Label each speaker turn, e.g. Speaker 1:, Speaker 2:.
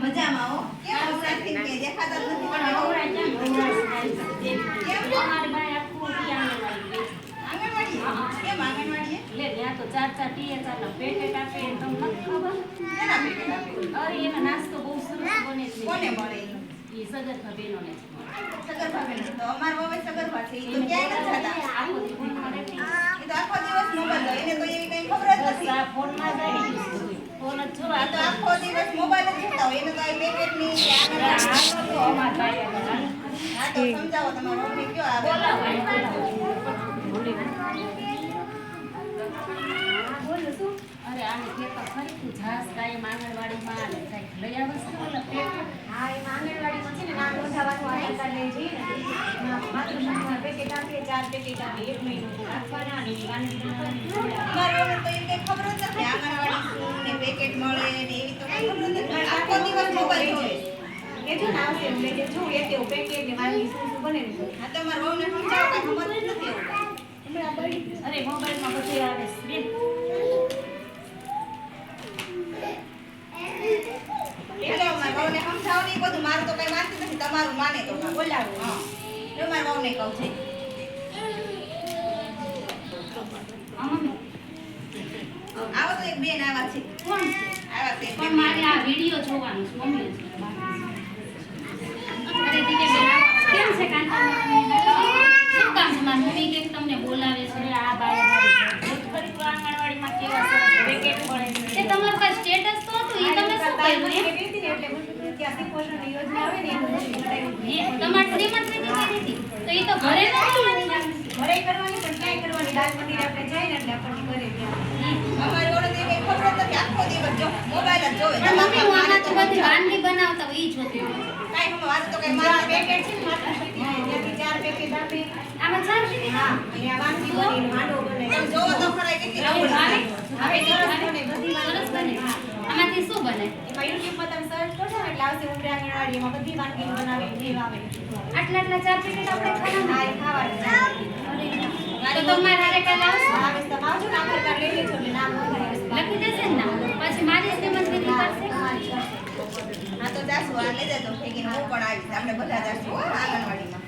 Speaker 1: મજામાં હો કેમ
Speaker 2: ચાર ચાર ટીએ ચાર પેકેટ એ નાસ્તો બહુ સરસ બને
Speaker 1: કોને મળે જતા
Speaker 2: આખો
Speaker 1: દિવસ
Speaker 2: ફોનમાં અરે આને આંગણવાડીમાં ઓલા પેકેટ.
Speaker 3: આપીએ ચાર પેકેટ આપીએ એક મહિનો રાખવાના
Speaker 1: ખબર જ નથી આંગણવાડી શું ને પેકેટ મળે ને એવી તો કઈ ખબર જ નથી આખો દિવસ મોબાઈલ જોવે
Speaker 3: એ જો ને આવશે એટલે કે જો એક એવું પેકેટ ને વાનગી શું શું બને ને
Speaker 1: હા વહુને સમજાવો કઈ ખબર નથી એવું
Speaker 2: અરે મોબાઈલમાં બધું આવે છે.
Speaker 1: એટલે અમારા વહુને સમજાવો ને બધું. મારું તો કઈ વાંચતું નથી. તમારું માને તો
Speaker 3: બોલાવો.
Speaker 1: હા. જો મારા વહુને કહું છે. આવો તો એક બેન આવા છે.
Speaker 2: કોણ છે?
Speaker 1: આવા છે.
Speaker 2: પણ મારે આ વીડિયો જોવાનો છે. મમ્મી અરે દીદી બેન આવો. કેમ છે કાંતા શું કામ છે કે તમને બોલાવે છે આ બાય આંગણવાડીમાં કેવા સરસ પેકેટ મળે છે. તમારું પાસે સ્ટેટસ તો હતું એ તમે શું કર્યું
Speaker 3: એટલે ત્યાંથી પોષણની યોજના આવે ને એનું બધું બતાવ્યું.
Speaker 2: એ તમારે શ્રીમંત દીધી? તો એ તો ઘરે ન
Speaker 3: ઘરે કરવાની પણ ક્યાંય કરવાની? દાલ મંદિરે આપણે જાય ને એટલે આપણને કરે
Speaker 1: અમારી વહુને તો ખબર જ આખો દિવસ જો મોબાઈલ જ જોવે.
Speaker 2: મમ્મી હું આમાં તો બધી વાનગી બનાવતા હોય ઈ જોતી હોય.
Speaker 1: કાંઈ હું મારું તો કઈ
Speaker 3: ચાર પેકેટ છે ને ત્યાંથી ચાર પેકેટ આપે.
Speaker 2: આમાં ચાર છે
Speaker 3: હા અને વાનગી બની હાંડવો બને.
Speaker 1: જોવો તો ખરા કેટલી
Speaker 2: આવું
Speaker 1: રમૂજ
Speaker 2: ભાવે?
Speaker 1: છે.
Speaker 2: ભાવે કે
Speaker 3: સરસ બધી
Speaker 2: સરસ બને. આમાંથી શું બને?
Speaker 3: એમાં યુટ્યુબમાં તમે સર્ચ કરશો ને એટલે આવશે ઉમરે આંગણવાડી બધી વાનગી બનાવે જે આવે
Speaker 2: આટલા આટલા ચાર પેકેટ આપણે ખાવાના?
Speaker 3: હા એ
Speaker 2: તો તમારે હારે કાલે આવશો?
Speaker 3: આવે તમે આવજો ને આધાર કાર્ડ લઈ લેજો એટલે નામ
Speaker 2: લખી દેશે ને પછી મારી શ્રીમંત દીદી કરશે
Speaker 3: તમારી કરશે
Speaker 1: હા તો જાશું આ લઈ જજો ભેગી હું પણ આવીશ. આપણે બધા જાશું આંગણવાડીમાં.